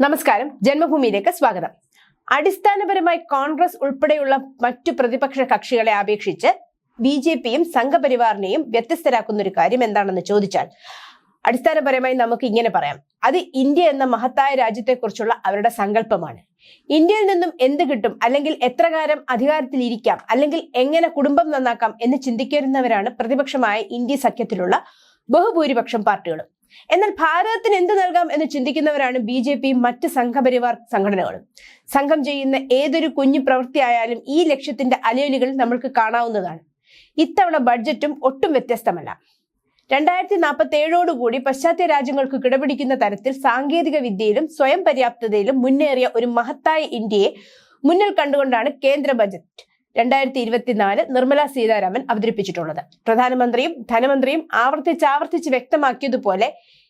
നമസ്കാരം. ജന്മഭൂമിയിലേക്ക് സ്വാഗതം. അടിസ്ഥാനപരമായി കോൺഗ്രസ് ഉൾപ്പെടെയുള്ള മറ്റു പ്രതിപക്ഷ കക്ഷികളെ അപേക്ഷിച്ച് ബി ജെ പിയും സംഘപരിവാറിനെയും വ്യത്യസ്തരാക്കുന്ന ഒരു കാര്യം എന്താണെന്ന് ചോദിച്ചാൽ അടിസ്ഥാനപരമായി നമുക്ക് ഇങ്ങനെ പറയാം. അത് ഇന്ത്യ എന്ന മഹത്തായ രാജ്യത്തെക്കുറിച്ചുള്ള അവരുടെ സങ്കല്പമാണ്. ഇന്ത്യയിൽ നിന്നും എന്ത് കിട്ടും? അല്ലെങ്കിൽ എത്ര കാലം അധികാരത്തിൽ ഇരിക്കാം? അല്ലെങ്കിൽ എങ്ങനെ കുടുംബം നന്നാക്കാം എന്ന് ചിന്തിക്കുന്നവരാണ് പ്രതിപക്ഷമായ ഇന്ത്യ സഖ്യത്തിലുള്ള ബഹുഭൂരിപക്ഷം പാർട്ടികളും. എന്നാൽ ഭാരതത്തിന് എന്ത് നൽകാം എന്ന് ചിന്തിക്കുന്നവരാണ് ബി ജെ പി മറ്റ് സംഘപരിവാർ സംഘടനകളും. സംഘം ചെയ്യുന്ന ഏതൊരു കുഞ്ഞു പ്രവൃത്തിയായാലും ഈ ലക്ഷ്യത്തിന്റെ അലയൊലികൾ നമ്മൾക്ക് കാണാവുന്നതാണ്. ഇത്തവണ ബഡ്ജറ്റും ഒട്ടും വ്യത്യസ്തമല്ല. രണ്ടായിരത്തി നാൽപ്പത്തി ഏഴോടുകൂടി പാശ്ചാത്യ രാജ്യങ്ങൾക്ക് കിടപിടിക്കുന്ന തരത്തിൽ സാങ്കേതിക വിദ്യയിലും സ്വയം പര്യാപ്തതയിലും മുന്നേറിയ ഒരു മഹത്തായ ഇന്ത്യയെ മുന്നിൽ കണ്ടുകൊണ്ടാണ് കേന്ദ്ര ബജറ്റ്. രണ്ടായിരത്തി ഇരുപത്തിനാല് നിർമ്മല സീതാരാമൻ അവതരിപ്പിച്ചിട്ടുള്ളത്. പ്രധാനമന്ത്രിയും ധനമന്ത്രിയും ആവർത്തിച്ചാവർത്തിച്ച് വ്യക്തമാക്കിയതുപോലെ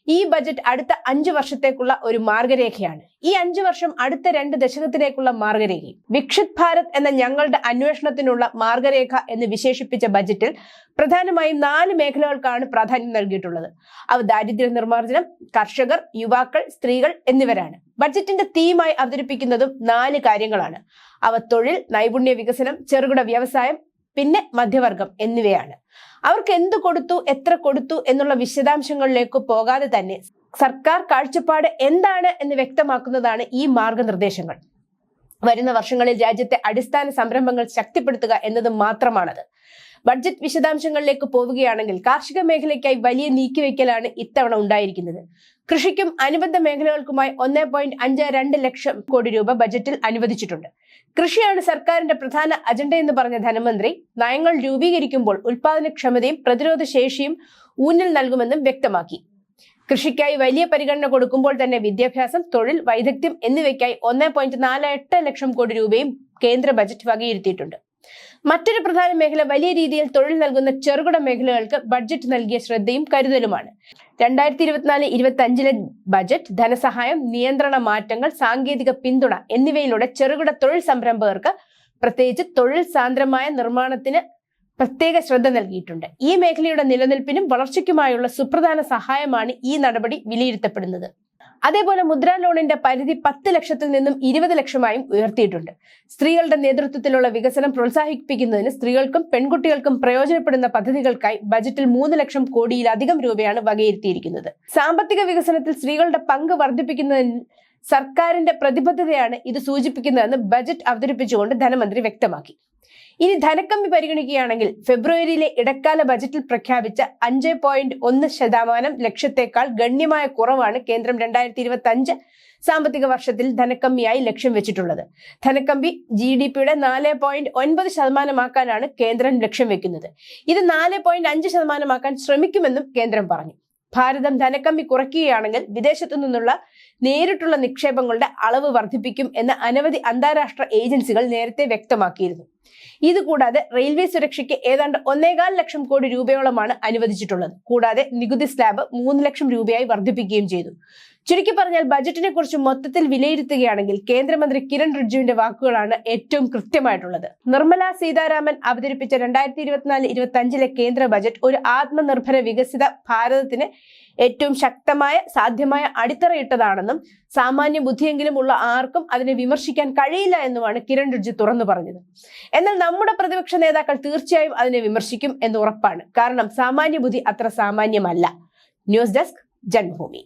ഈ ബജറ്റ് അടുത്ത അഞ്ചു വർഷത്തേക്കുള്ള ഒരു മാർഗരേഖയാണ്. ഈ അഞ്ചു വർഷം അടുത്ത രണ്ട് ദശകത്തിലേക്കുള്ള മാർഗരേഖയും. വിക്ഷിത് ഭാരത് എന്ന ഞങ്ങളുടെ അന്വേഷണത്തിനുള്ള മാർഗരേഖ എന്ന് വിശേഷിപ്പിച്ച ബജറ്റിൽ പ്രധാനമായും നാല് മേഖലകൾക്കാണ് പ്രാധാന്യം നൽകിയിട്ടുള്ളത്. അവ ദാരിദ്ര്യ നിർമ്മാർജനം കർഷകർ യുവാക്കൾ സ്ത്രീകൾ എന്നിവരാണ്. ബജറ്റിന്റെ തീമായി അവതരിപ്പിക്കുന്നതും നാല് കാര്യങ്ങളാണ്. അവ തൊഴിൽ നൈപുണ്യ വികസനം ചെറുകിട വ്യവസായം പിന്നെ മധ്യവർഗം എന്നിവയാണ്. അവർക്ക് എന്ത് കൊടുത്തു എത്ര കൊടുത്തു എന്നുള്ള വിശദാംശങ്ങളിലേക്ക് പോകാതെ തന്നെ സർക്കാർ കാഴ്ചപ്പാട് എന്താണ് എന്ന് വ്യക്തമാക്കുന്നതാണ് ഈ മാർഗനിർദ്ദേശങ്ങൾ. വരുന്ന വർഷങ്ങളിൽ രാജ്യത്തെ അടിസ്ഥാന സംരംഭങ്ങൾ ശക്തിപ്പെടുത്തുക എന്നത് മാത്രമാണത്. ബഡ്ജറ്റ് വിശദാംശങ്ങളിലേക്ക് പോവുകയാണെങ്കിൽ കാർഷിക മേഖലയ്ക്കായി വലിയ നീക്കിവെക്കലാണ് ഇത്തവണ ഉണ്ടായിരിക്കുന്നത്. കൃഷിക്കും അനുബന്ധ മേഖലകൾക്കുമായി ഒന്നേ പോയിന്റ് അഞ്ച് രണ്ട് ലക്ഷം കോടി രൂപ ബജറ്റിൽ അനുവദിച്ചിട്ടുണ്ട്. കൃഷിയാണ് സർക്കാരിന്റെ പ്രധാന അജണ്ട എന്ന് പറഞ്ഞ ധനമന്ത്രി നയങ്ങൾ രൂപീകരിക്കുമ്പോൾ ഉൽപാദനക്ഷമതയും പ്രതിരോധ ശേഷിയും ഊന്നൽ നൽകുമെന്നും വ്യക്തമാക്കി. കൃഷിക്കായി വലിയ പരിഗണന കൊടുക്കുമ്പോൾ തന്നെ വിദ്യാഭ്യാസം തൊഴിൽ വൈദഗ്ധ്യം എന്നിവയ്ക്കായി ഒന്നേ ലക്ഷം കോടി രൂപയും കേന്ദ്ര ബജറ്റ് വകയിരുത്തിയിട്ടുണ്ട്. മറ്റൊരു പ്രധാന മേഖല വലിയ രീതിയിൽ തൊഴിൽ നൽകുന്ന ചെറുകിട മേഖലകൾക്ക് ബഡ്ജറ്റ് നൽകിയ ശ്രദ്ധയും കരുതലുമാണ്. രണ്ടായിരത്തി ഇരുപത്തിനാല് ഇരുപത്തി അഞ്ചിലെ ബജറ്റ് ധനസഹായം നിയന്ത്രണ മാറ്റങ്ങൾ സാങ്കേതിക പിന്തുണ എന്നിവയിലൂടെ ചെറുകിട തൊഴിൽ സംരംഭകർക്ക് പ്രത്യേകിച്ച് തൊഴിൽ സാന്ദ്രമായ നിർമ്മാണത്തിന് പ്രത്യേക ശ്രദ്ധ നൽകിയിട്ടുണ്ട്. ഈ മേഖലയുടെ നിലനിൽപ്പിനും വളർച്ചയ്ക്കുമായുള്ള സുപ്രധാന സഹായമാണ് ഈ നടപടി വിലയിരുത്തപ്പെടുന്നത്. അതേപോലെ മുദ്രാ ലോണിന്റെ പരിധി പത്ത് ലക്ഷത്തിൽ നിന്നും ഇരുപത് ലക്ഷമായും ഉയർത്തിയിട്ടുണ്ട്. സ്ത്രീകളുടെ നേതൃത്വത്തിലുള്ള വികസനം പ്രോത്സാഹിപ്പിക്കുന്നതിന് സ്ത്രീകൾക്കും പെൺകുട്ടികൾക്കും പ്രയോജനപ്പെടുന്ന പദ്ധതികൾക്കായി ബജറ്റിൽ മൂന്ന് ലക്ഷം കോടിയിലധികം രൂപയാണ് വകയിരുത്തിയിരിക്കുന്നത്. സാമ്പത്തിക വികസനത്തിൽ സ്ത്രീകളുടെ പങ്ക് വർദ്ധിപ്പിക്കുന്നതിന് സർക്കാരിന്റെ പ്രതിബദ്ധതയാണ് ഇത് സൂചിപ്പിക്കുന്നതെന്ന് ബജറ്റ് അവതരിപ്പിച്ചുകൊണ്ട് ധനമന്ത്രി വ്യക്തമാക്കി. ഇനി ധനക്കമ്മി പരിഗണിക്കുകയാണെങ്കിൽ ഫെബ്രുവരിയിലെ ഇടക്കാല ബജറ്റിൽ പ്രഖ്യാപിച്ച അഞ്ച് പോയിന്റ് ഒന്ന് ശതമാനം ലക്ഷ്യത്തെക്കാൾ ഗണ്യമായ കുറവാണ് കേന്ദ്രം രണ്ടായിരത്തി ഇരുപത്തി അഞ്ച് സാമ്പത്തിക വർഷത്തിൽ ധനക്കമ്മിയായി ലക്ഷ്യം വെച്ചിട്ടുള്ളത്. ധനക്കമ്പി ജി ഡി പിയുടെ നാല് പോയിന്റ് ഒൻപത് ശതമാനമാക്കാനാണ് കേന്ദ്രം ലക്ഷ്യം വെക്കുന്നത്. ഇത് നാല് പോയിന്റ് അഞ്ച് ശതമാനമാക്കാൻ ശ്രമിക്കുമെന്നും കേന്ദ്രം പറഞ്ഞു. ഭാരതം ധനക്കമ്മി കുറയ്ക്കുകയാണെങ്കിൽ വിദേശത്തു നിന്നുള്ള നേരിട്ടുള്ള നിക്ഷേപങ്ങളുടെ അളവ് വർദ്ധിപ്പിക്കും എന്ന് അനവധി അന്താരാഷ്ട്ര ഏജൻസികൾ നേരത്തെ വ്യക്തമാക്കിയിരുന്നു. ഇതുകൂടാതെ റെയിൽവേ സുരക്ഷയ്ക്ക് ഏതാണ്ട് ഒന്നേകാൽ ലക്ഷം കോടി രൂപയോളമാണ് അനുവദിച്ചിട്ടുള്ളത്. കൂടാതെ നികുതി സ്ലാബ് മൂന്ന് ലക്ഷം രൂപയായി വർദ്ധിപ്പിക്കുകയും ചെയ്തു. ചുരുക്കി പറഞ്ഞാൽ ബജറ്റിനെ കുറിച്ച് മൊത്തത്തിൽ വിലയിരുത്തുകയാണെങ്കിൽ കേന്ദ്രമന്ത്രി കിരൺ റിജ്ജുവിന്റെ വാക്കുകളാണ് ഏറ്റവും കൃത്യമായിട്ടുള്ളത്. നിർമ്മല സീതാരാമൻ അവതരിപ്പിച്ച രണ്ടായിരത്തി ഇരുപത്തിനാല് ഇരുപത്തി അഞ്ചിലെ കേന്ദ്ര ബജറ്റ് ഒരു ആത്മനിർഭര വികസിത ഭാരതത്തിന് ഏറ്റവും ശക്തമായ സാധ്യമായ അടിത്തറയിട്ടതാണെന്നും സാമാന്യ ബുദ്ധിയെങ്കിലും ഉള്ള ആർക്കും അതിനെ വിമർശിക്കാൻ കഴിയില്ല എന്നുമാണ് കിരൺ റിജ്ജു തുറന്നു പറഞ്ഞത്. എന്നാൽ നമ്മുടെ പ്രതിപക്ഷ നേതാക്കൾ തീർച്ചയായും അതിനെ വിമർശിക്കും എന്ന് ഉറപ്പാണ്. കാരണം സാമാന്യ ബുദ്ധി അത്ര സാമാന്യമല്ല. News desk Janmabhumi.